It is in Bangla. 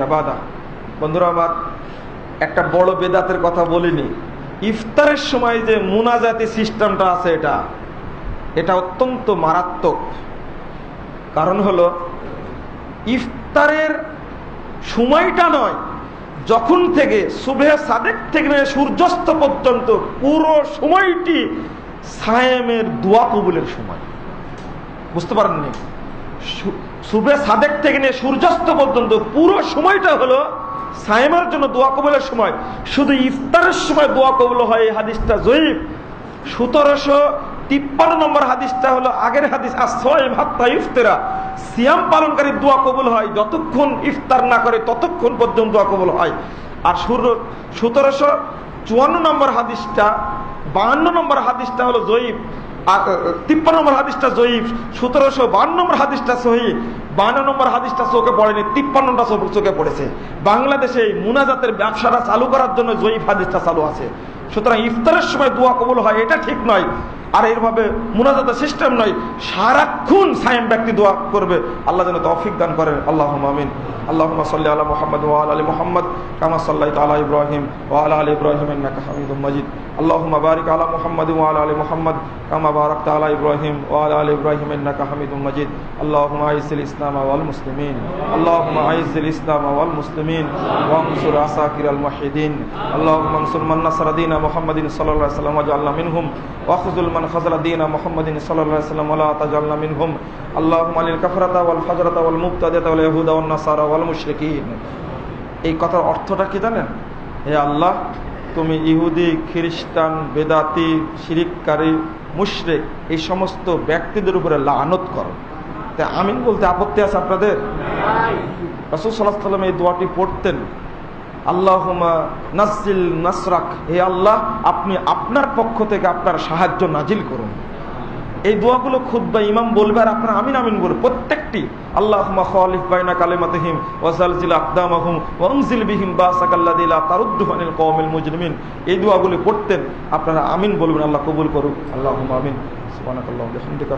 আবাদা। বন্ধুরা, আমার একটা বড় বেদাতের কথা বলিনি। ইফতারের সময় যে মুনাজাতি সিস্টেমটা আছে এটা এটা অত্যন্ত মারাত্মক। কারণ হলো, ইফতারের সময়টা নয়, যখন থেকে শুভে সাদেক থেকে সূর্যাস্ত পর্যন্ত পুরো সময়টি সায়েমের দোয়া কবুলের সময়। বুঝতে পারেননি? সু- শুভে সাদেক থেকে নিয়ে সূর্যাস্ত পর্যন্ত পুরো সময়টা হলো সায়েমের জন্য দোয়া কবলের সময়। শুধু ইফতারের সময় দোয়া কবল হয়, এই হাদিসটা জয়ীব সতেরোশো তিপ্পান্ন নম্বর হাদিসটা হলো আগের হাদিস, আর ছয় ভাত্তা ইফতেরা। সিয়াম পালনকারী দোয়া কবুল হয়, যতক্ষণ ইফতার না করে ততক্ষণ পর্যন্ত দোয়া কবুল হয়। আর সূর্য সতেরোশো চুয়ান্ন নম্বর হাদিসটা, বাহান্ন নম্বর হাদিসটা হলো আর তিপ্পান্ন নম্বর হাদিসটা জয়ীফ, সতেরোশো বান্ন নম্বর হাদিসটা সহি, বান্ন নম্বর হাদিসটা চোখে পড়েনি, তিপ্পান্নটা চোখ- চোখে পড়েছে। বাংলাদেশে এই মুনাজাতের ব্যবসাটা চালু করার জন্য জয়ীফ হাদিসটা চালু আছে। সুতরাং ইফতারের সময় দোয়া কবুল হয়, এটা ঠিক নয়। আর এরভাবে মুনাজাতের সিস্টেম নয়, সারাক্ষণ সায়েম ব্যক্তি দোয়া করবে, আল্লাহ যেন তৌফিক দান করেন। আল্লাহ আমিন। আল্লাহ সাল্লি আলা মোহাম্মদ ওয়াল আলী মোহাম্মদ, কামা সাল্লাহ তালা ইব্রাহিম ওয়াল আলী ইব্রাহিম হামিদুম মাজিদ। اللهم بارك على محمد وعلى ال محمد كما باركت على ابراهيم وعلى ال ابراهيم انك حميد مجيد اللهم اعز الاسلام والمسلمين اللهم اعز الاسلام والمسلمين وانصر عساكر الموحدين اللهم انصر من نصر دين محمد صلى الله عليه وسلم واجعلنا منهم واخذل من خذل دين محمد صلى الله عليه وسلم ولا تجعلنا منهم اللهم للكفرة والفجرة والمبتدئة واليهود والنصارى والمشركين এই কথার অর্থটা কি জানেন হে আল্লাহ তুমি ইহুদি, খ্রিস্টান, বেদাতি, শিরিককারী, মুশরেক এই সমস্ত ব্যক্তিদের উপরে লানত করো। তা আমিন বলতে আপত্তি আছে আপনাদের? রাসুল এই দোয়াটি পড়তেন আল্লাহ নাসিল নাসরাক, হে আল্লাহ, আপনি আপনার পক্ষ থেকে আপনার সাহায্য নাজিল করুন। এই দোয়াগুলো খুদ্ বা ইমাম বলবে আর আপনারা আমিন আমিন বলবে। প্রত্যেকটি আল্লাহ খালিফ বাইনা কালেমাতহিম ওয়াজালজিল আকদামাহুম ওয়াংজিল বিহিম বাসাকাল্লাদিলা তারুদ্দুহানিল মুজরিমিন। এই দোয়াগুলি পড়তেন, আপনারা আমিন বলবেন, আল্লাহ কবুল করুক। আল্লাহ আমিন। সুবহানাকাল্লাহু ওয়া বিহামদিকা